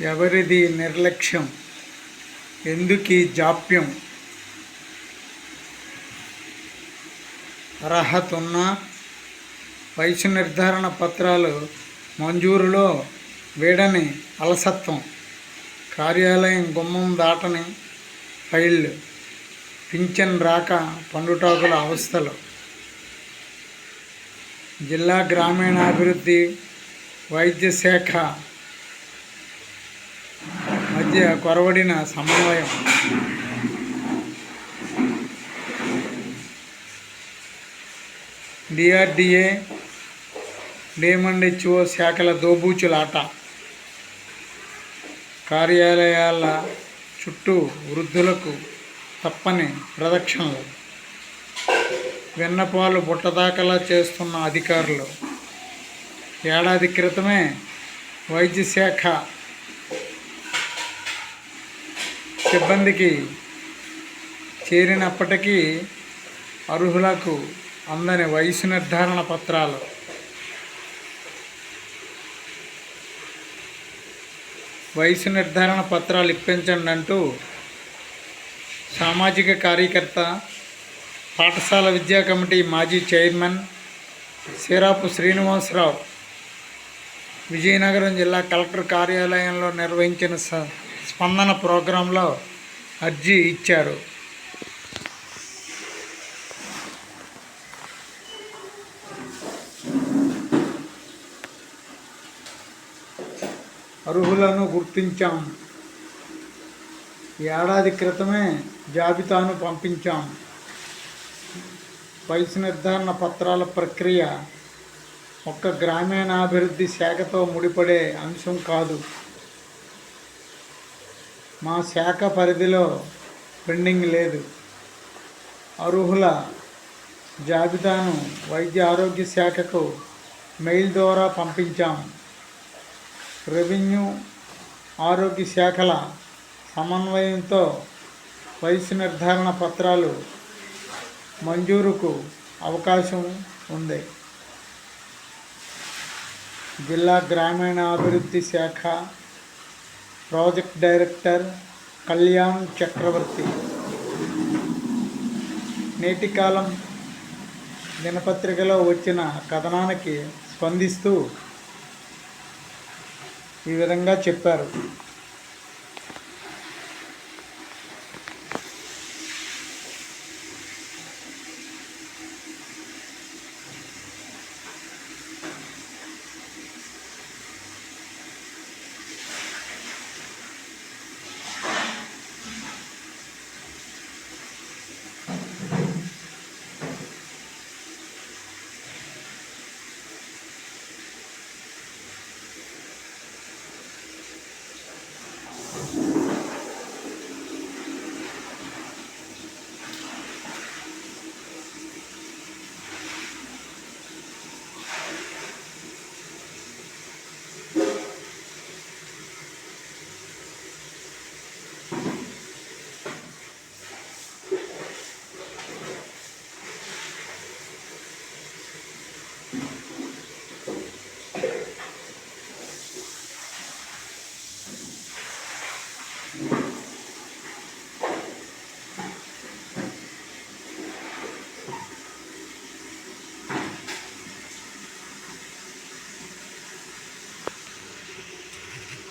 ఎవరిది నిర్లక్ష్యం? ఎందుకీ జాప్యం? అర్హత ఉన్న వయసు నిర్ధారణ పత్రాలు మంజూరులో వీడని అలసత్వం. కార్యాలయం గుమ్మం దాటని ఫైళ్ళు. పింఛన్ రాక పండుటాకుల అవస్థలు. జిల్లా గ్రామీణాభివృద్ధి వైద్య శాఖ మధ్య కొరవడిన సమన్వయం. డిఆర్డిఏ డిఎంఎండ్హెచ్ఓ శాఖల దోబూచులాట కార్యాలయాల చుట్టూ వృద్ధులకు తప్పని ప్రదక్షిణలు. వెన్నపాలు బుట్టదాకలా చేస్తున్న అధికారులు. ఏడాది క్రితమే వైద్య శాఖ సిబ్బందికి చేరినప్పటికీ అర్హులకు అందని వయసు నిర్ధారణ పత్రాలు. వయసు నిర్ధారణ పత్రాలు ఇప్పించండి అంటూ సామాజిక కార్యకర్త పాఠశాల విద్యా కమిటీ మాజీ చైర్మన్ సిరాపు శ్రీనివాసరావు విజయనగరం జిల్లా కలెక్టర్ కార్యాలయంలో నిర్వహించిన స- స్పందన ప్రోగ్రాంలో అర్జీ ఇచ్చారు. అర్హులను గుర్తించాం. ఏడాది క్రితమే జాబితాను పంపించాం. వయసు నిర్ధారణ పత్రాల ప్రక్రియ ఒక్క గ్రామీణాభివృద్ధి శాఖతో ముడిపడే అంశం కాదు. మా శాఖ పరిధిలో పెండింగ్ లేదు. అర్హుల జాబితాను వైద్య ఆరోగ్య శాఖకు మెయిల్ ద్వారా పంపించాం. రెవెన్యూ ఆరోగ్య శాఖల సమన్వయంతో వయసు నిర్ధారణ పత్రాలు మంజూరుకు అవకాశం ఉంది. జిల్లా గ్రామీణాభివృద్ధి శాఖ ప్రాజెక్ట్ డైరెక్టర్ కళ్యాణ్ చక్రవర్తి. నేటి కాలం దినపత్రికలో వచ్చిన కథనానికి స్పందిస్తూ ఈ విధంగా చెప్పారు. Thank you.